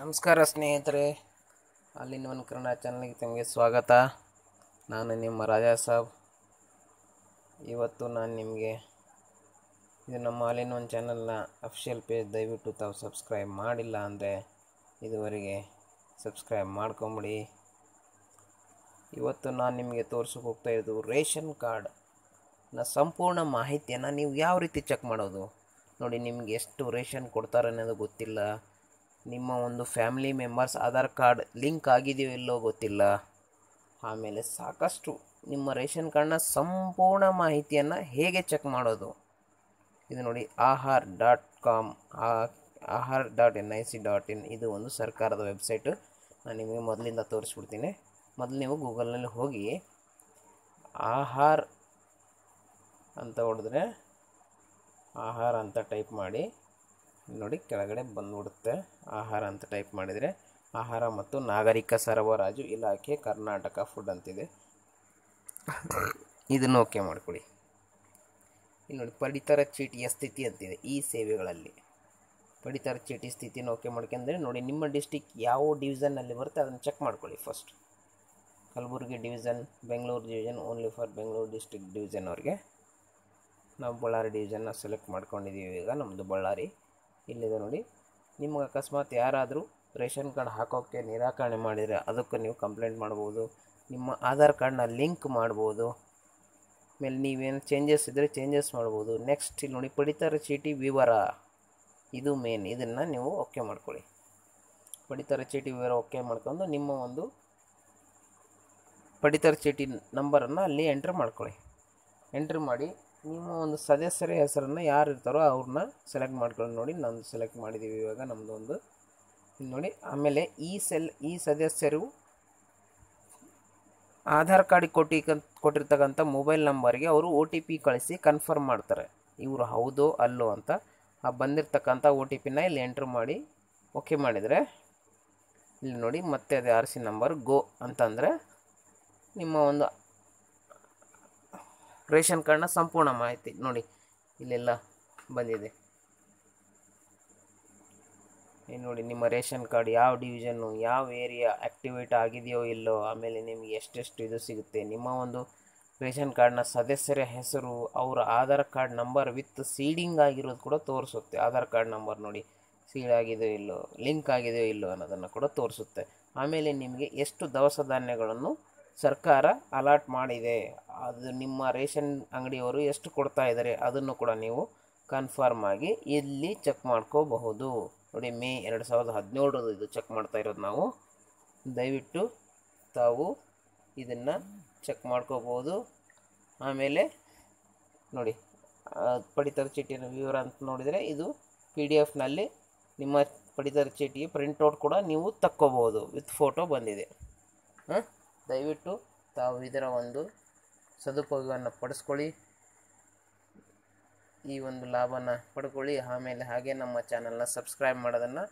ನಮಸ್ಕಾರ ಸ್ನೇಹಿತರೆ, ಅಲ್ಲಿನ ಒಂದು ಕನ್ನಡ ಚಾನಲ್ಗೆ ತಮಗೆ ಸ್ವಾಗತ. ನಾನು ನಿಮ್ಮ ರಾಜಾ ಸಾಬ್. ಇವತ್ತು ನಾನು ನಿಮಗೆ ಇದು ನಮ್ಮ ಅಲ್ಲಿನ ಒಂದು ಚಾನಲ್ನ ಅಫಿಷಿಯಲ್ ಪೇಜ್ ದಯವಿಟ್ಟು ತಾವು ಸಬ್ಸ್ಕ್ರೈಬ್ ಮಾಡಿಲ್ಲ ಅಂದರೆ ಇದುವರೆಗೆ ಸಬ್ಸ್ಕ್ರೈಬ್ ಮಾಡ್ಕೊಂಬಿಡಿ. ಇವತ್ತು ನಾನು ನಿಮಗೆ ತೋರ್ಸೋಕೆ ಹೋಗ್ತಾ ಇರೋದು ರೇಷನ್ ಕಾರ್ಡ್ನ ಸಂಪೂರ್ಣ ಮಾಹಿತಿಯನ್ನು ನೀವು ಯಾವ ರೀತಿ ಚೆಕ್ ಮಾಡೋದು? ನೋಡಿ, ನಿಮಗೆ ಎಷ್ಟು ರೇಷನ್ ಕೊಡ್ತಾರೆ ಅನ್ನೋದು ಗೊತ್ತಿಲ್ಲ. ನಿಮ್ಮ ಒಂದು family members Aadhaar card link ಆಗಿದೆಯೋ ಇಲ್ಲೋ ಗೊತ್ತಿಲ್ಲ. ಆಮೇಲೆ ಸಾಕಷ್ಟು ನಿಮ್ಮ ರೇಷನ್ ಕಾರ್ಡ್ನ ಸಂಪೂರ್ಣ ಮಾಹಿತಿಯನ್ನು ಹೇಗೆ ಚೆಕ್ ಮಾಡೋದು? ಇದು ನೋಡಿ, Aahar dot com Aahar dot N I C dot in ಇದು ಒಂದು ಸರ್ಕಾರದ ವೆಬ್ಸೈಟು. ನಾನು ನಿಮಗೆ ಮೊದಲಿಂದ ತೋರಿಸ್ಬಿಡ್ತೀನಿ. ಮೊದಲು ನೀವು ಗೂಗಲ್ನಲ್ಲಿ ಹೋಗಿ ಆಹಾರ್ ಅಂತ ಹೊಡೆದ್ರೆ ಆಹಾರ ಅಂತ ಟೈಪ್ ಮಾಡಿ ನೋಡಿ, ಕೆಳಗಡೆ ಬಂದ್ಬಿಡುತ್ತೆ. ಆಹಾರ ಅಂತ ಟೈಪ್ ಮಾಡಿದರೆ, ಆಹಾರ ಮತ್ತು ನಾಗರಿಕ ಸರಬರಾಜು ಇಲಾಖೆ ಕರ್ನಾಟಕ ಫುಡ್ ಅಂತಿದೆ. ಇದನ್ನು ಓಕೆ ಮಾಡಿಕೊಡಿ. ಇಲ್ಲಿ ನೋಡಿ, ಪಡಿತರ ಚೀಟಿಯ ಸ್ಥಿತಿ ಅಂತಿದೆ ಈ ಸೇವೆಗಳಲ್ಲಿ. ಪಡಿತರ ಚೀಟಿ ಸ್ಥಿತಿನ ಓಕೆ ಮಾಡ್ಕೊಂಡ್ರೆ ನೋಡಿ, ನಿಮ್ಮ ಡಿಸ್ಟಿಕ್ ಯಾವ ಡಿವಿಷನ್ನಲ್ಲಿ ಬರುತ್ತೆ ಅದನ್ನು ಚೆಕ್ ಮಾಡ್ಕೊಳ್ಳಿ first Kalaburagi division Bengaluru division only for Bengaluru district division ಅವ್ರಿಗೆ. ನಾವು ಬಳ್ಳಾರಿ ಡಿವಿಷನ್ನ ಸೆಲೆಕ್ಟ್ ಮಾಡ್ಕೊಂಡಿದ್ದೀವಿ ಈಗ ನಮ್ಮದು ಬಳ್ಳಾರಿ. ಇಲ್ಲಿದೆ ನೋಡಿ. ನಿಮಗೆ ಅಕಸ್ಮಾತ್ ಯಾರಾದರೂ ರೇಷನ್ ಕಾರ್ಡ್ ಹಾಕೋಕ್ಕೆ ನಿರಾಕರಣೆ ಮಾಡಿದರೆ ಅದಕ್ಕೆ ನೀವು ಕಂಪ್ಲೇಂಟ್ ಮಾಡ್ಬೋದು. ನಿಮ್ಮ ಆಧಾರ್ ಕಾರ್ಡ್ನ ಲಿಂಕ್ ಮಾಡ್ಬೋದು. ಆಮೇಲೆ ನೀವೇನು ಚೇಂಜಸ್ ಇದ್ದರೆ ಚೇಂಜಸ್ ಮಾಡ್ಬೋದು. ನೆಕ್ಸ್ಟ್ ಇಲ್ಲಿ ನೋಡಿ ಪಡಿತರ ಚೀಟಿ ವಿವರ. ಇದು ಮೇನ್ ಇದನ್ನು ನೀವು ಓಕೆ ಮಾಡ್ಕೊಳ್ಳಿ. ಪಡಿತರ ಚೀಟಿ ವಿವರ ಓಕೆ ಮಾಡ್ಕೊಂಡು ನಿಮ್ಮ ಒಂದು ಪಡಿತರ ಚೀಟಿ ನಂಬರನ್ನು ಅಲ್ಲಿ ಎಂಟ್ರ್ ಮಾಡ್ಕೊಳ್ಳಿ. ಎಂಟ್ರ್ ಮಾಡಿ ನಿಮ್ಮ ಒಂದು ಸದಸ್ಯರ ಹೆಸರನ್ನು ಯಾರು ಇರ್ತಾರೋ ಅವ್ರನ್ನ ಸೆಲೆಕ್ಟ್ ಮಾಡ್ಕೊಂಡು ನೋಡಿ ನಾನು ಸೆಲೆಕ್ಟ್ ಮಾಡಿದ್ದೀವಿ ಇವಾಗ ನಮ್ಮದು ಒಂದು. ಇಲ್ಲಿ ನೋಡಿ, ಆಮೇಲೆ ಈ ಸೆಲ್, ಈ ಸದಸ್ಯರು ಆಧಾರ್ ಕಾರ್ಡ್ ಕೊಟ್ಟಿ ಕೊಟ್ಟಿರ್ತಕ್ಕಂಥ ಮೊಬೈಲ್ ನಂಬರ್ಗೆ ಅವರು ಒ ಟಿ ಪಿ ಕಳಿಸಿ ಕನ್ಫರ್ಮ್ ಮಾಡ್ತಾರೆ. ಇವರು ಹೌದೋ, ಅಲ್ಲೋ ಅಂತ ಆ ಬಂದಿರತಕ್ಕಂಥ ಒ ಟಿ ಪಿನ ಇಲ್ಲಿ ಎಂಟ್ರ್ ಮಾಡಿ ಓಕೆ ಮಾಡಿದರೆ ಇಲ್ಲಿ ನೋಡಿ ಮತ್ತೆ ಅದೇ ಆರ್ ಸಿ ನಂಬರ್ ಗೋ ಅಂತಂದರೆ ನಿಮ್ಮ ಒಂದು ರೇಷನ್ ಕಾರ್ಡ್ನ ಸಂಪೂರ್ಣ ಮಾಹಿತಿ ನೋಡಿ, ಇಲ್ಲೆಲ್ಲ ಬಂದಿದೆ. ನೋಡಿ ನಿಮ್ಮ ರೇಷನ್ ಕಾರ್ಡ್ ಯಾವ ಡಿವಿಷನ್ನು, ಯಾವ ಏರಿಯಾ ಆ್ಯಕ್ಟಿವೇಟ್ ಆಗಿದೆಯೋ ಇಲ್ಲೋ, ಆಮೇಲೆ ನಿಮಗೆ ಎಷ್ಟೆಷ್ಟು ಇದು ಸಿಗುತ್ತೆ. ನಿಮ್ಮ ಒಂದು ರೇಷನ್ ಕಾರ್ಡ್ನ ಸದಸ್ಯರ ಹೆಸರು, ಅವರ Aadhaar card number with seeding ಆಗಿರೋದು ಕೂಡ ತೋರಿಸುತ್ತೆ. ಆಧಾರ್ ಕಾರ್ಡ್ ನಂಬರ್ ನೋಡಿ, ಸೀಡ್ ಆಗಿದೆಯೋ ಇಲ್ಲೋ, ಲಿಂಕ್ ಆಗಿದೆಯೋ ಇಲ್ಲೋ ಅನ್ನೋದನ್ನು ಕೂಡ ತೋರಿಸುತ್ತೆ. ಆಮೇಲೆ ನಿಮಗೆ ಎಷ್ಟು ದವಸ ಧಾನ್ಯಗಳನ್ನು ಸರ್ಕಾರ ಅಲಾಟ್ ಮಾಡಿದೆ. ಅದು ನಿಮ್ಮ ರೇಷನ್ ಅಂಗಡಿಯವರು ಎಷ್ಟು ಕೊಡ್ತಾ ಇದ್ದಾರೆ ಅದನ್ನು ಕೂಡ ನೀವು ಕನ್ಫರ್ಮ್ ಆಗಿ ಇಲ್ಲಿ ಚೆಕ್ ಮಾಡ್ಕೋಬಹುದು. ನೋಡಿ, ಮೇ ಎರಡು ಸಾವಿರದ ಹದಿನೇಳರದು ಇದು ಚೆಕ್ ಮಾಡ್ತಾ ಇರೋದು ನಾವು. ದಯವಿಟ್ಟು ತಾವು ಇದನ್ನು ಚೆಕ್ ಮಾಡ್ಕೋಬೋದು ಆಮೇಲೆ ನೋಡಿ ಪಡಿತರ ಚೀಟಿಯ ವಿವರ ಅಂತ ನೋಡಿದರೆ ಇದು ಪಿ ಡಿ ಎಫ್ನಲ್ಲಿ ನಿಮ್ಮ ಪಡಿತರ ಚೀಟಿ ಪ್ರಿಂಟೌಟ್ ಕೂಡ ನೀವು ತಕ್ಕೋಬೋದು ವಿತ್ ಫೋಟೋ ಬಂದಿದೆ. ಹಾಂ? ದಯವಿಟ್ಟು ತಾವು ಇದರ ಒಂದು ಸದುಪಯೋಗವನ್ನು ಪಡಿಸ್ಕೊಳ್ಳಿ. ಈ ಒಂದು ಲಾಭನ ಪಡ್ಕೊಳ್ಳಿ. ಆಮೇಲೆ ಹಾಗೆ ನಮ್ಮ ಚಾನಲ್ನ ಸಬ್ಸ್ಕ್ರೈಬ್ ಮಾಡೋದನ್ನು